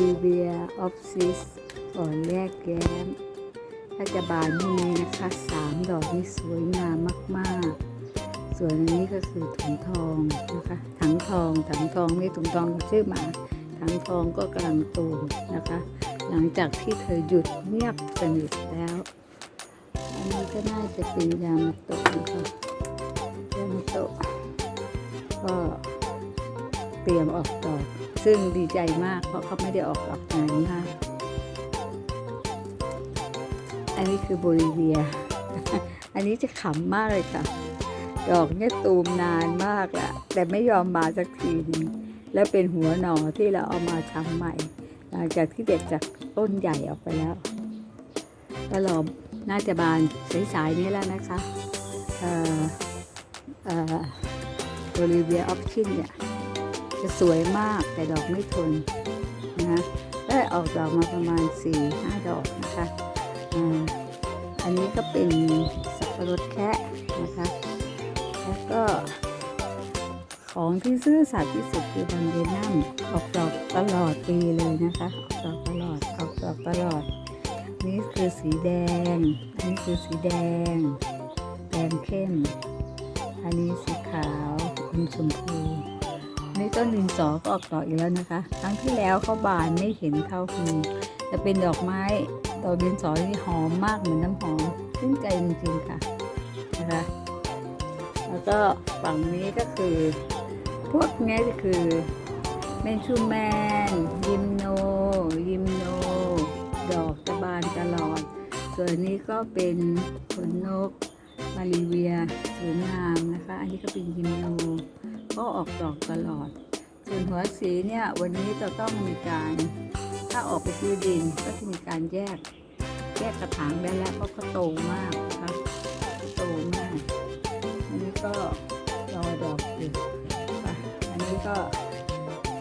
ดีเวียออฟซิสก่อนแรกแย้มถ้าจะบานพรุ่งนี้นะคะสามดอกนี้สวยงามมากๆ ส่วนอันนี้ก็คือถุงทองนะคะถังทองถังทองนี่ถุงทองชื่อหมาถังทองก็กำลังโตนะคะ หลังจากที่เธอหยุดเงียบสนิทแล้ว อันนี้ก็น่าจะเป็นยามาโตะนะคะยามาโตะก็ เตรียมออกดอก ซึ่งดีใจมากเพราะเขาไม่ได้ออกดอกนานมาก อันนี้คือโบลิเวีย อันนี้จะขำมากเลยค่ะ ดอกเนี่ยตูมนานมากแล้วแต่ไม่ยอมมาสักทีนึงแล้วเป็นหัวหน่อที่เราเอามาทำใหม่ หลังจากที่เด็ดจากต้นใหญ่ออกไปแล้วก็รอน่าจะบานสายๆนี้แล้วนะคะเอ่อเอ่อโบลิเวียออฟชินเนี่ย จะสวยมากแต่ดอกไม่ทนนะคะได้ออกดอกมาประมาณ 4-5 ดอกนะคะอันนี้ก็เป็นสับปะรดแคะนะคะ แล้วก็ของที่ซื่อสัตย์ที่สุดคือบันเดนัมออกดอกตลอดปีเลยนะคะออกดอกตลอดออกดอกตลอด นี่คือสีแดง อันนี้คือสีแดง แดงเข้ม อันนี้สีขาวอมชมพู ต้นดินสอก็ออกดอกอีกแล้วนะคะ ครั้งที่แล้วเขาบานไม่เห็นเข้าคืนจะเป็นดอกไม้ดอกดินสอที่หอมมากเหมือนน้ำหอมชื่นใจจริงๆค่ะนะคะแล้วก็ฝั่งนี้ก็คือ พวกนี้ก็คือเมนชูแมน ยิมโน ยิมโน ดอกจะบานตลอด ส่วนนี้ก็เป็นขนนกมาริเวียสวยงามนะคะ อันนี้ก็เป็นยิมโน ก็ออกดอกตลอด ส่วนหัวสีเนี่ยวันนี้จะต้องมีการถ้าออกไปซื้อดินก็จะมีการแยกแยกกระถางได้แล้วเพราะเขาโตมากนะคะโตมาก อันนี้ก็รอดอกอยู่ค่ะอันนี้ก็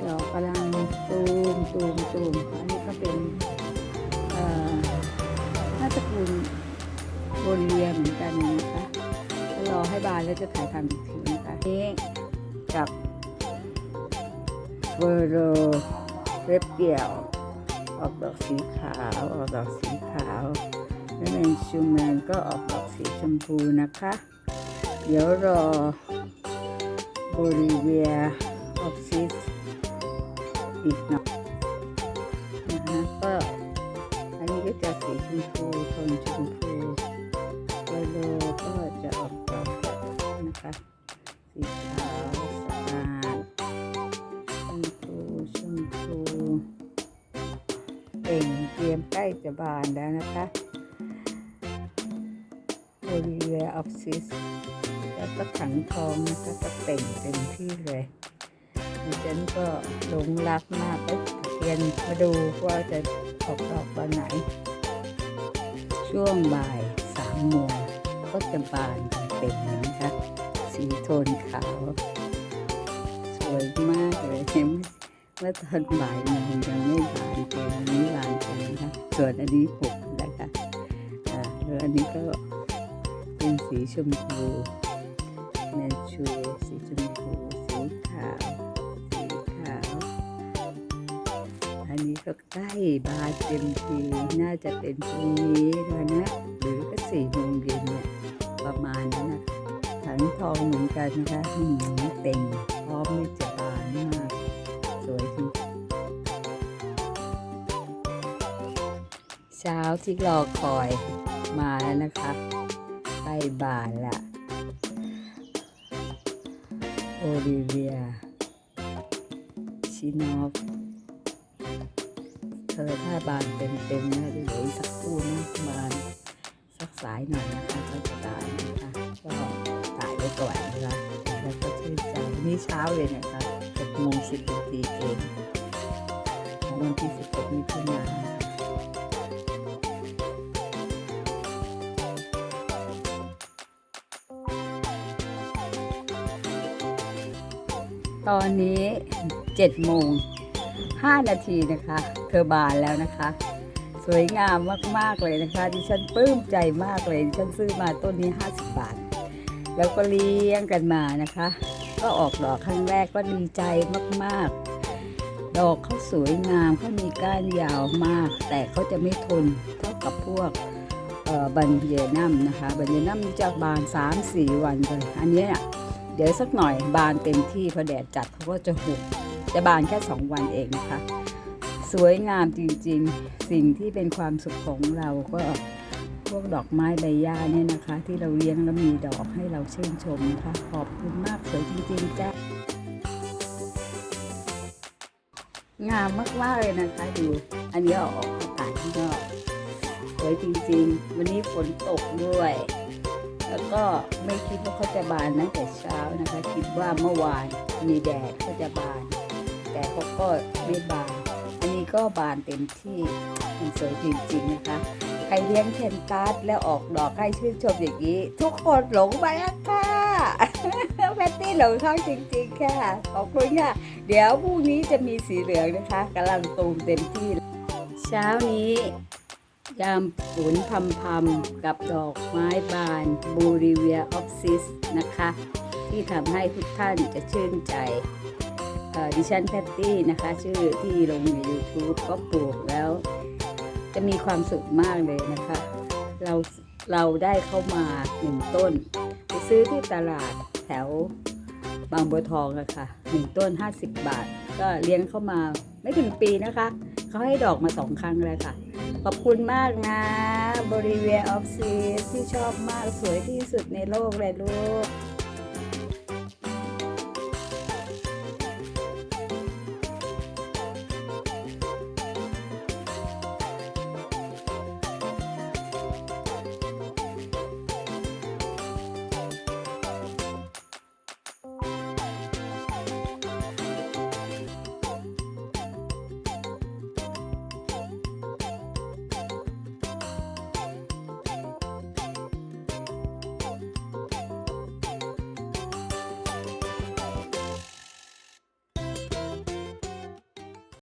ดอกกำลังตูมตูมตูมอันนี้ก็เป็นเอ่อน่าจะคุณโบลิเวียเหมือนกันนะคะรอให้บานแล้วจะถ่ายทำอีกทีนะคะ กับเฟอร์โรเรบเกี่ยว ออกดอกสีขาว ออกดอกสีขาวแล้วแมนชูแมนก็ออกดอกสีชมพูนะคะ เดี๋ยวรอโบลิเวียออกซิสอีกหน่อย เต่งเตรียมใกล้จะบานแล้วนะคะโบลิเวียออฟซิสแล้วก็ถังทองนะคะก็เต่งเต็มที่เลยดิฉันก็หลงรักมากก็เรียนมาดูว่าจะออกดอกตอนไหน ช่วงบ่ายสามโมงก็จะบานเต็มนะคะสีโทนขาว สวยมากเลยเห็นไหม เมื่อตอนบ่ายโมงยังไม่บานเต็มอันนี้บานเต็มนะคะส่วนอันนี้หกนะคะอ่าแล้วอันนี้ก็เป็นสีชมพูแมนชูสีชมพูสีขาว สีขาว อันนี้ก็ใกล้บานเต็มทีน่าจะเป็นพรุ่งนี้แล้วนะหรือก็สี่โมงเย็นเนี่ยประมาณนั้นนะถังทองเหมือนกันนะคะหืมเต็มพร้อมที่จะบานมาก วยจริงเช้าที่รอคอยมาแล้วนะคะใกล้บานละโอลิเวีย ชินอฟเธอถ้าบานเต็มๆนะเดี๋ยวอีกสักคู่นะบานสักสายหน่อยนะคะก็จะตายนะคะก็ถ่ายไว้ก่อนนะคะแล้วก็ชื่นใจนี่เช้าเลยนะคะ โมง10นาทีเองของวันที่16มิถุนายนตอนนี้7โมง5นาทีนะคะ เธอบานแล้วนะคะ สวยงามมาก ๆ เลยนะคะ ดิฉันปลื้มใจมากเลย ดิฉันซื้อมาต้นนี้ 50 บาท แล้วก็เลี้ยงกันมานะคะ ก็ออกดอกครั้งแรกก็ดีใจมากๆ ดอกเขาสวยงามเขามีก้านยาวมาก แต่เขาจะไม่ทนเท่ากับพวกบันเยนัมนะคะ บันเยนัมจะบาน 3-4 วันเลยอันเนี้ยเดี๋ยวสักหน่อยบานเต็มที่พอแดดจัดเขาก็จะหุบจะบานแค่ 2 วันเองนะคะ สวยงามจริงๆ สิ่งที่เป็นความสุขของเราก็ พวกดอกไม้ใบหญ้าเนี่ยนะคะ ที่เราเลี้ยงแล้วมีดอกให้เราชื่นชมนะคะขอบคุณมากสวยจริงๆจ้างามมากๆเลยนะคะดูอันนี้ออกอากาศข้างนอกสวยจริงๆ วันนี้ฝนตกด้วย แล้วก็ไม่คิดว่าเขาจะบานตั้งแต่เช้านะคะ คิดว่าเมื่อวานมีแดดเขาจะบาน แต่เขาก็ไม่บาน อันนี้ก็บานเต็มที่มันสวยจริงๆนะคะ ครเลี้ยงเทนตัสแล้วออกดอกให้ชื่นชมอย่างนี้ ทุกคนหลงไปแล้วค่ะแพตตี้หลงชอบจริงๆค่ะ ขอบคุณค่ะ เดี๋ยวพรุ่งนี้จะมีสีเหลืองนะคะกำลังตูมเต็มที่ เช้านี้ยามฝนพำพำกับดอกไม้บานบูริเวียออฟซิสนะคะ ที่ทำให้ทุกท่านจะชื่นใจดิฉันแพตตี้นะคะ ชื่อที่ลงใน YouTube ก็ปลูกแล้ว จะมีความสุขมากเลยนะคะ เราเราได้เข้ามาหนึ่งต้น ไปซื้อที่ตลาดแถวบางบัวทองอะค่ะหนึ่งต้น 50 บาท ก็เลี้ยงเข้ามาไม่ถึงปีนะคะ เขาให้ดอกมาสองครั้งเลยค่ะ ขอบคุณมากนะ บริเวณออฟซีที่ชอบมากสวยที่สุดในโลกเลยลูก